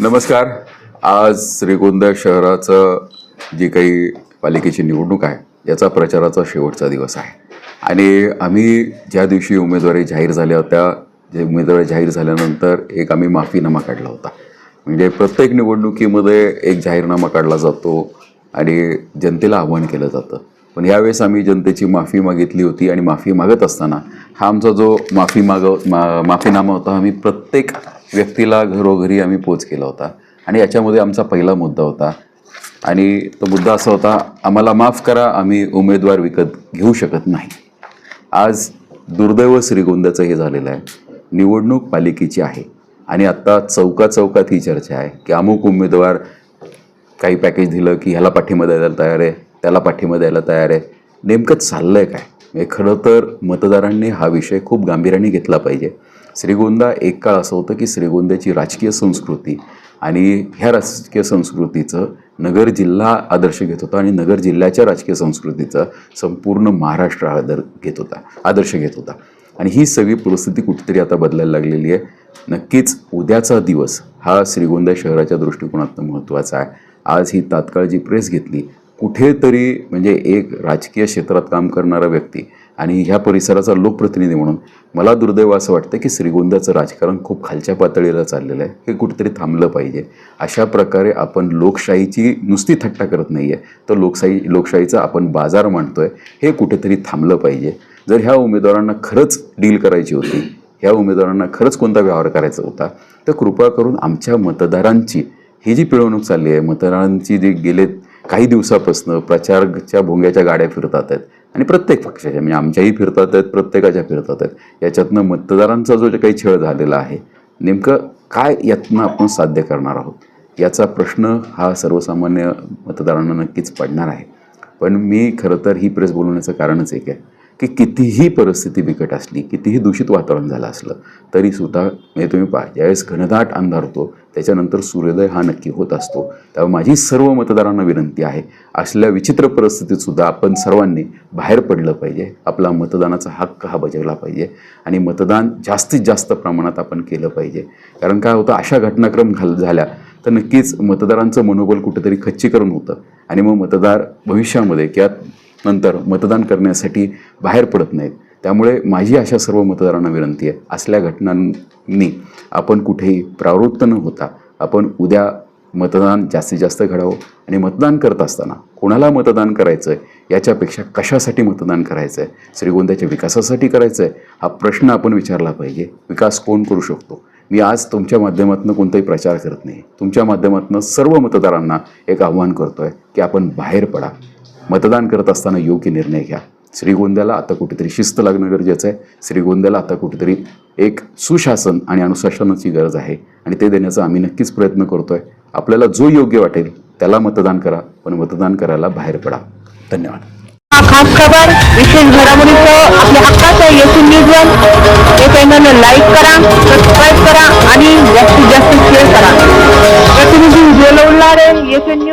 नमस्कार. आज श्रीगोंदा शहराचं जी काही पालिकेची निवडणूक आहे याचा प्रचाराचा शेवटचा दिवस आहे. आणि आम्ही ज्या दिवशी उमेदवारी जाहीर झाल्या होत्या जे उमेदवारी जाहीर झाल्यानंतर एक आम्ही माफीनामा काढला होता. म्हणजे प्रत्येक निवडणुकीमध्ये एक जाहीरनामा काढला जातो आणि जनतेला आव्हान केलं जातं. पण यावेळेस आम्ही जनतेची माफी मागितली होती आणि माफी मागत असताना हा आमचा जो माफी माग मा माफीनामा होता आम्ही प्रत्येक व्यक्तीला घरोघरी आम्ही पोच केला होता. आणि याच्यामध्ये आमचा पहिला मुद्दा होता. आणि तो मुद्दा असा होता आम्हाला माफ करा आम्ही उमेदवार विकत घेऊ शकत नाही. आज दुर्दैव श्रीगोंद्याचं हे झालेलं आहे. निवडणूक पालिकेची आहे. आणि आत्ता चौका चौकात ही चर्चा आहे की अमुक उमेदवार काही पॅकेज दिलं की ह्याला पाठिंबा द्यायला तयार आहे त्याला पाठिंबा द्यायला तयार आहे. नेमकं चाललं आहे काय म्हणजे खरं तर मतदारांनी हा विषय खूप गांभीर्याने घेतला पाहिजे. श्रीगोंदा एक काळ असं होतं की श्रीगोंद्याची राजकीय संस्कृती आणि ह्या राजकीय संस्कृतीचं नगर जिल्हा आदर्श घेत होता आणि नगर जिल्ह्याच्या राजकीय संस्कृतीचा संपूर्ण महाराष्ट्र आदर घेत होता आदर्श घेत होता. आणि ही सगळी परिस्थिती कुठेतरी आता बदलायला लागलेली आहे. नक्कीच उद्याचा दिवस हा श्रीगोंदा शहराच्या दृष्टिकोनातून महत्त्वाचा आहे. आज ही तात्काळ जी प्रेस घेतली कुठेतरी म्हणजे एक राजकीय क्षेत्रात काम करणारा व्यक्ती आणि ह्या परिसराचा लोकप्रतिनिधी म्हणून मला दुर्दैव असं वाटतं की श्रीगोंद्याचं राजकारण खूप खालच्या पातळीला चाललेलं आहे हे कुठेतरी थांबलं पाहिजे. अशा प्रकारे आपण लोकशाहीची नुसती थट्टा करत नाही आहे तर लोकशाही लोकशाहीचा आपण बाजार मांडतो आहे हे कुठेतरी थांबलं पाहिजे. जर ह्या उमेदवारांना खरंच डील करायची होती ह्या उमेदवारांना खरंच कोणता व्यवहार करायचा होता तर कृपा करून आमच्या मतदारांची ही जी पिळवणूक चालली आहे मतदारांची जी गेले काही दिवसापासून प्रचारच्या भोंग्याच्या गाड्या फिरतात आहेत आणि प्रत्येक पक्षाच्या म्हणजे आमच्याही फिरतात आहेत प्रत्येकाच्या फिरतात आहेत. याच्यातनं मतदारांचा जो जे काही छळ झालेला आहे नेमकं काय यातनं आपण साध्य करणार आहोत? याचा प्रश्न हा सर्वसामान्य मतदारांना नक्कीच पडणार आहे. पण मी खरं तर ही प्रेस बोलवण्याचं कारणच एक आहे. की कितीही परिस्थिती बिकट असली कितीही दूषित वातावरण झालं असलं तरीसुद्धा म्हणजे तुम्ही पहा ज्यावेळेस घनदाट अंधार होतो त्याच्यानंतर सूर्योदय हा नक्की होत असतो. त्यामुळे माझी सर्व मतदारांना विनंती आहे असल्या विचित्र परिस्थितीत सुद्धा आपण सर्वांनी बाहेर पडलं पाहिजे आपला मतदानाचा हक्क हा बजावला पाहिजे आणि मतदान जास्तीत जास्त प्रमाणात आपण केलं पाहिजे. कारण काय होतं अशा घटनाक्रम घाल झाल्या तर नक्कीच मतदारांचं मनोबल कुठेतरी खच्चीकरण होतं आणि मग मतदार भविष्यामध्ये किंवा नंतर मतदान करण्यासाठी बाहेर पडत नाहीत. त्यामुळे माझी अशा सर्व मतदारांना विनंती आहे असल्या घटनांनी आपण कुठेही प्रावृत्त न होता आपण उद्या मतदान जास्तीत जास्त घडावं आणि मतदान करत असताना कोणाला मतदान करायचं आहे याच्यापेक्षा कशासाठी मतदान करायचं आहे श्रीगोंद्याच्या विकासासाठी करायचं आहे हा प्रश्न आपण विचारला पाहिजे. विकास कोण करू शकतो? मी आज तुमच्या माध्यमातून कोणताही प्रचार करत नाही. तुमच्या माध्यमातून सर्व मतदारांना एक आव्हान करतो आहे की आपण बाहेर पडा. मतदान करत असताना योग्य निर्णय घ्या. श्रीगोंद्याला आता कुठेतरी शिस्त लागणं गरजेचं आहे. श्रीगोंद्याला आता कुठेतरी एक सुशासन आणि अनुशासनाची गरज आहे. आणि ते देण्याचा आम्ही नक्कीच प्रयत्न करतो आहे आपल्याला जो योग्य वाटेल त्याला मतदान करा. पण मतदान करायला बाहेर पडा. धन्यवाद. खास खबर विशेष घडामोडीचं आपल्या हक्काचं येथून न्यूज हे चॅनल लाईक करा सबस्क्राईब करा आणि जास्तीत जास्त शेअर करा. प्रतिनिधी उज्ज्वल उल्हारे येथून